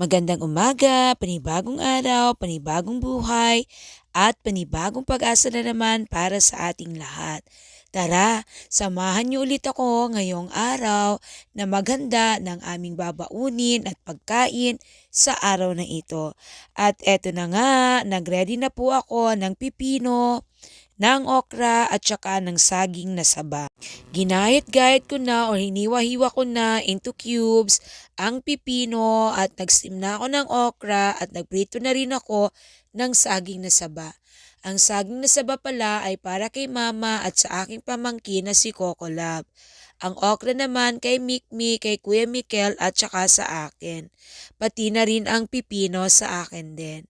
Magandang umaga, panibagong araw, panibagong buhay, at panibagong pag-asa na naman para sa ating lahat. Tara, samahan niyo ulit ako ngayong araw na maghanda ng aming babaunin at pagkain sa araw na ito. At eto na nga, nagready na po ako ng pipino, ng okra at saka ng saging na saba. Ginayat-gayat ko na o hiniwa-hiwa ko na into cubes ang pipino at nag-steam na ako ng okra at nagprito na rin ako ng saging na saba. Ang saging na saba pala ay para kay mama at sa aking pamangkin na si Coco Love. Ang okra naman kay Mikmi, kay Kuya Mikel at saka sa akin. Pati na rin ang pipino sa akin din.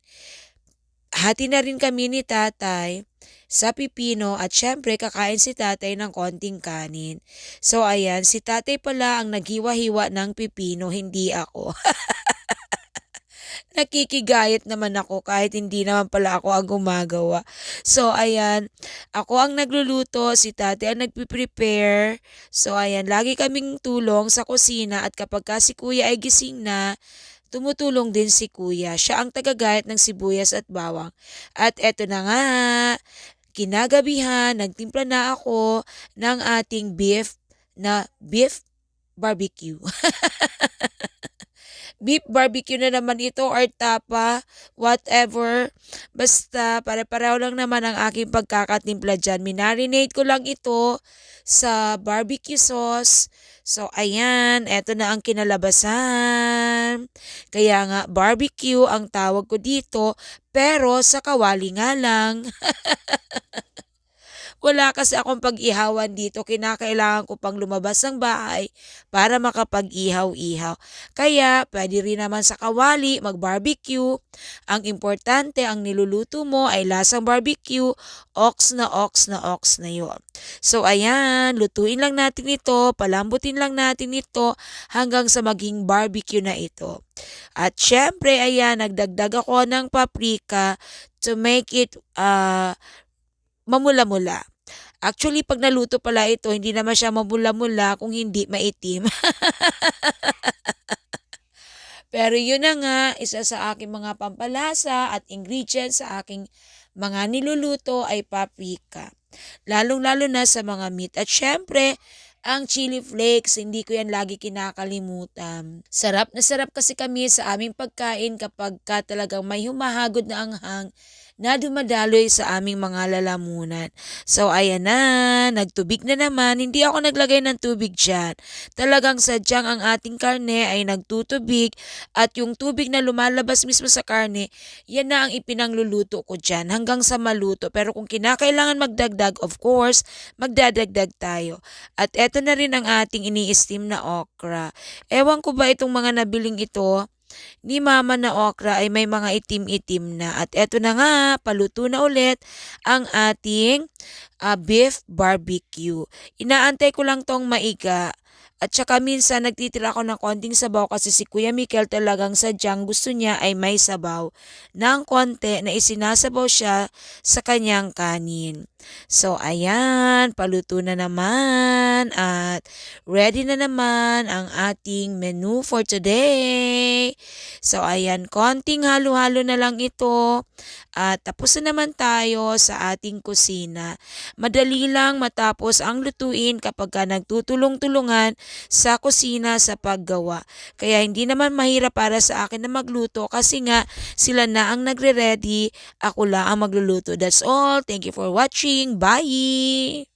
Hati na rin kami ni tatay sa pipino at syempre kakain si tatay ng konting kanin. So ayan, si tatay pala ang naghiwa-hiwa ng pipino, hindi ako. Nakikigayat naman ako kahit hindi naman pala ako ang gumagawa. So ayan, ako ang nagluluto, si tatay ang nagpiprepare. So ayan, lagi kaming tulong sa kusina at kapag ka si kuya ay gising na, tumutulong din si kuya. Siya ang tagagayat ng sibuyas at bawang. At eto na nga, kinagabihan, nagtimpla na ako ng ating beef na beef barbecue. beef barbecue na naman ito or tapa, whatever. Basta, pare-pareho lang naman ang aking pagkakatimpla dyan. Minarinate ko lang ito sa barbecue sauce. So, ayan, eto na ang kinalabasan. Kaya nga, barbecue ang tawag ko dito, pero sa kawali nga lang. Wala kasi akong pag-ihawan dito. Kinakailangan ko pang lumabas ng bahay para makapag-ihaw-ihaw. Kaya, pwede rin naman sa kawali mag-barbecue. Ang importante, ang niluluto mo ay lasang barbecue. Ox na ox na ox na yon. So, ayan, lutuin lang natin ito. Palambutin lang natin ito hanggang sa maging barbecue na ito. At syempre, ayan, nagdagdag ako ng paprika to make it uh, mamula-mula. Actually, pag naluto pala ito, hindi naman siya mamula-mula kung hindi maitim. Pero yun na nga, isa sa aking mga pampalasa at ingredients sa aking mga niluluto ay paprika. Lalong-lalo na sa mga meat. At syempre, ang chili flakes, hindi ko yan lagi kinakalimutan. Sarap na sarap kasi kami sa aming pagkain kapag ka talagang may humahagod na anghang na dumadaloy sa aming mga lalamunan. So ayan na, nagtubig na naman. Hindi ako naglagay ng tubig dyan. Talagang sadyang ang ating karne ay nagtutubig at yung tubig na lumalabas mismo sa karne, yan na ang ipinangluluto ko dyan hanggang sa maluto. Pero kung kinakailangan magdagdag, of course, magdadagdag tayo. At eto na rin ang ating ini-steam na okra. Ewan ko ba itong mga nabiling ito, ni mama na okra ay may mga itim-itim na. At eto na nga, paluto na ulit ang ating uh, beef barbecue. Inaantay ko lang tong maiga. At saka minsan nagtitira ako ng konting sabaw kasi si Kuya Mikel talagang sadyang gusto niya ay may sabaw ng konti na isinasabaw siya sa kanyang kanin. So, ayan, paluto na naman at ready na naman ang ating menu for today. So, ayan, konting halo-halo na lang ito at tapos na naman tayo sa ating kusina. Madali lang matapos ang lutuin kapag ka nagtutulong-tulungan sa kusina sa paggawa. Kaya hindi naman mahirap para sa akin na magluto kasi nga sila na ang nagre-ready, ako lang ang magluluto. That's all. Thank you for watching. Bye!